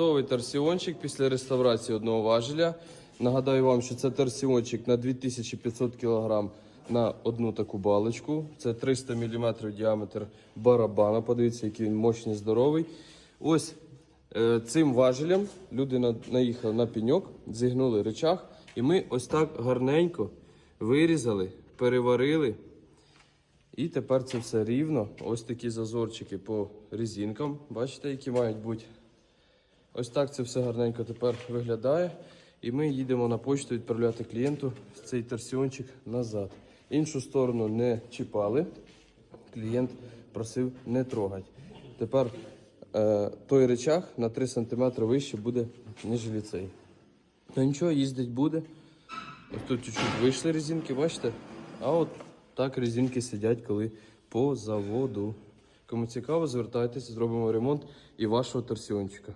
Готовий торсіончик після реставрації одного важеля. Нагадаю вам, що це торсіончик на 2500 кг на одну таку балочку. Це 300 мм діаметр барабана. Подивіться, який він мощний, здоровий. Ось е, цим важелем люди на- наїхали на пеньок, зігнули речах, і ми ось так гарненько вирізали, переварили. І тепер це все рівно. Ось такі зазорчики по резинкам. Бачите, які мають бути. Ось так це все гарненько тепер виглядає. І ми їдемо на почту відправляти клієнту цей торсіончик назад. Іншу сторону не чіпали. Клієнт просив не трогати. Тепер е, той речах на 3 см вище буде, ніж ліцей. Ну нічого, їздить буде. Ось тут чуть-чуть вийшли резинки, бачите? А от так резинки сидять, коли по заводу. Кому цікаво, звертайтеся, зробимо ремонт і вашого торсіончика.